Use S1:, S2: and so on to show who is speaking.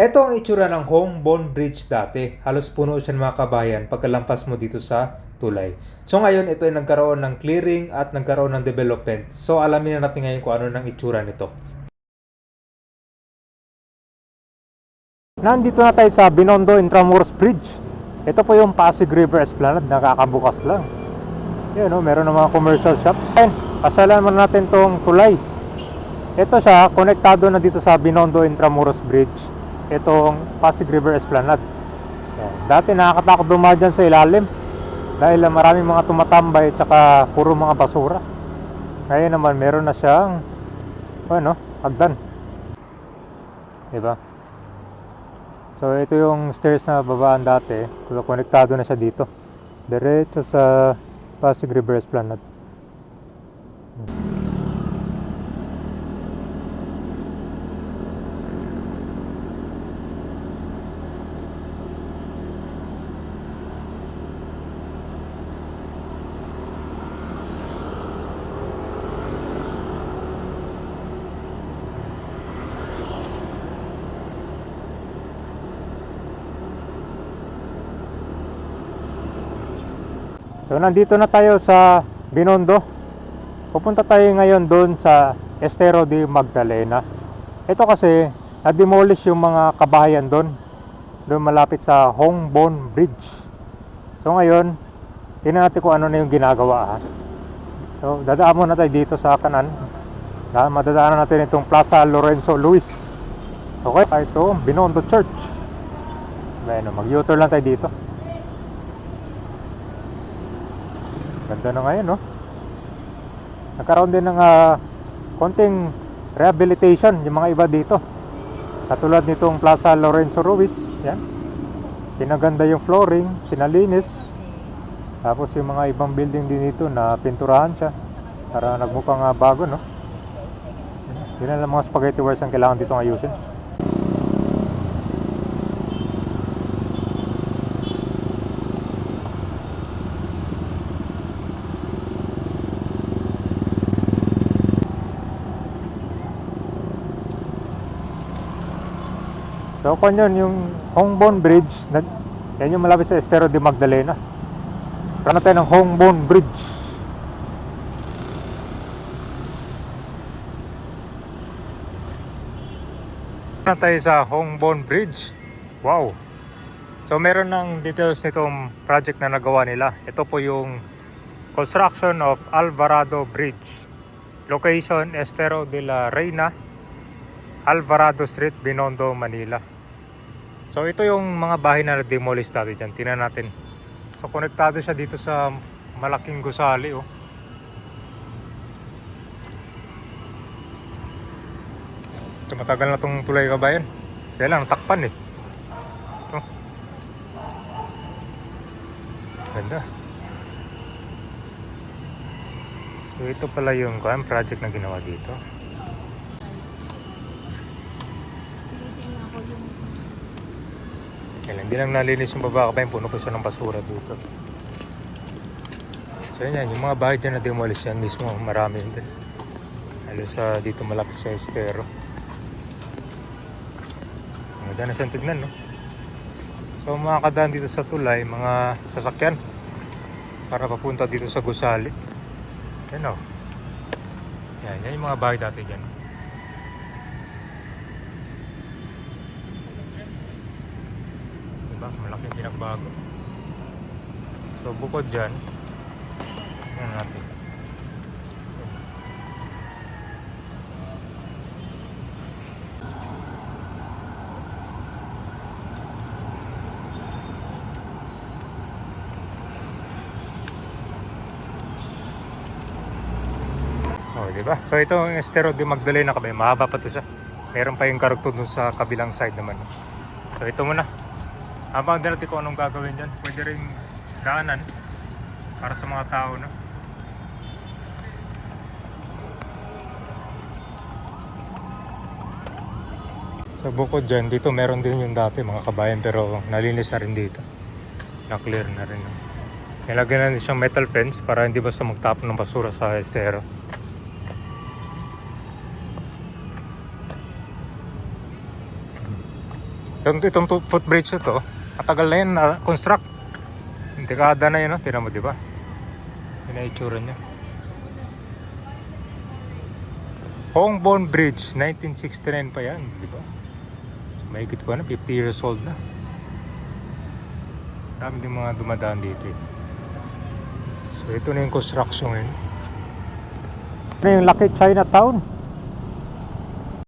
S1: Ito ang itsura ng Hongbon Bridge dati. Halos puno siya ng mga kabayan pagkalampas mo dito sa tulay. So ngayon, ito ay nagkaroon ng clearing at nagkaroon ng development. So alamin na natin ngayon kung ano ng itsura nito. Nandito na tayo sa Binondo Intramuros Bridge. Ito po yung Pasig River Esplanade, nakakabukas lang. Yan o, meron ng mga commercial shops. Ayun, pasalan mo natin tong tulay. Ito siya, konektado na dito sa Binondo Intramuros Bridge. Itong Pasig River Esplanade. Yan. Dati nakakatakot dumaan dyan sa ilalim. Dahil ah, maraming mga tumatambay at saka puro mga basura. Ngayon naman meron na siyang ano, hagdan. Diba? So ito yung stairs na babaan dati. Konektado na siya dito. Diretso sa Pasig River Esplanade. So nandito na tayo sa Binondo. Pupunta tayo ngayon doon sa Estero de Magdalena. Ito kasi na-demolish yung mga kabahayan doon. Doon malapit sa Hongbon Bridge. So ngayon, tingnan natin kung ano na yung ginagawa ha. So dadaan muna tayo dito sa kanan. Dahil madadaanan natin itong Plaza Lorenzo Luis. Okay, ito Binondo Church. Bueno, mag-U-turn lang tayo dito. Ganda na ngayon, no? Nagkaroon din ng ah, konting rehabilitation yung mga iba dito. Katulad nitong Plaza Lorenzo Ruiz, yan. Pinaganda yung flooring, sinalinis. Tapos yung mga ibang building din dito na pinturahan siya para nagmukhang ah, bago, no? Yun lang mga spaghetti wares ang kailangan dito ayusin. So kung yun, yung Hongbon Bridge, na, yan yung malapit sa Estero de Magdalena. Kano tayo ng Hongbon Bridge. Na tayo sa Hongbon Bridge. Wow! So meron ng details nitong project na nagawa nila. Ito po yung construction of Alvarado Bridge. Location Estero de la Reina, Alvarado Street, Binondo, Manila. So ito yung mga bahay na demolish dati dyan. Tingnan natin. So konektado siya dito sa malaking gusali oh. So matagal na tong tulay kabayan. Kaya lang natakpan eh. Ito. Ganda. So ito pala yung project na ginawa dito.
S2: Tinitingnan ko yung
S1: Kailan, hindi lang nalinis yung baba kabayan. Puno po siya ng basura dito. So yun yan, yung mga bahay dyan na demolish yan mismo, marami din. Halos sa dito malapit sa estero. Maganda na siyang tignan, no? So mga kadaan dito sa tulay, mga sasakyan para papunta dito sa gusali. Yan o. Yan, yan yung mga bahay dati dyan. Diba? Malaking pinagbago. So bukod dyan, yan natin. Oh, di ba? So ito ang Estero de Magdalena kami. Mahaba pa to siya. Meron pa yung karugtong dun sa kabilang side naman. So ito muna. Habang natin kung anong gagawin dyan. Pwede rin daanan para sa mga tao, no? Sa bukod dyan, dito meron din yung dati mga kabayan pero nalinis na rin dito. Na-clear na rin. no? Nilagyan na din siyang metal fence para hindi basta magtapon ng basura sa estero. Itong, itong footbridge na to, matagal na yun na construct. Dekada na yun, no? Tinan mo, di? Yun ang itsura niya. Hongbon Bridge, 1969 pa yan, di ba? Mahigit ko na, 50 years old na. Dami din mga dumadaan dito eh. So ito na yung construction ngayon. Ano yung Lucky Chinatown?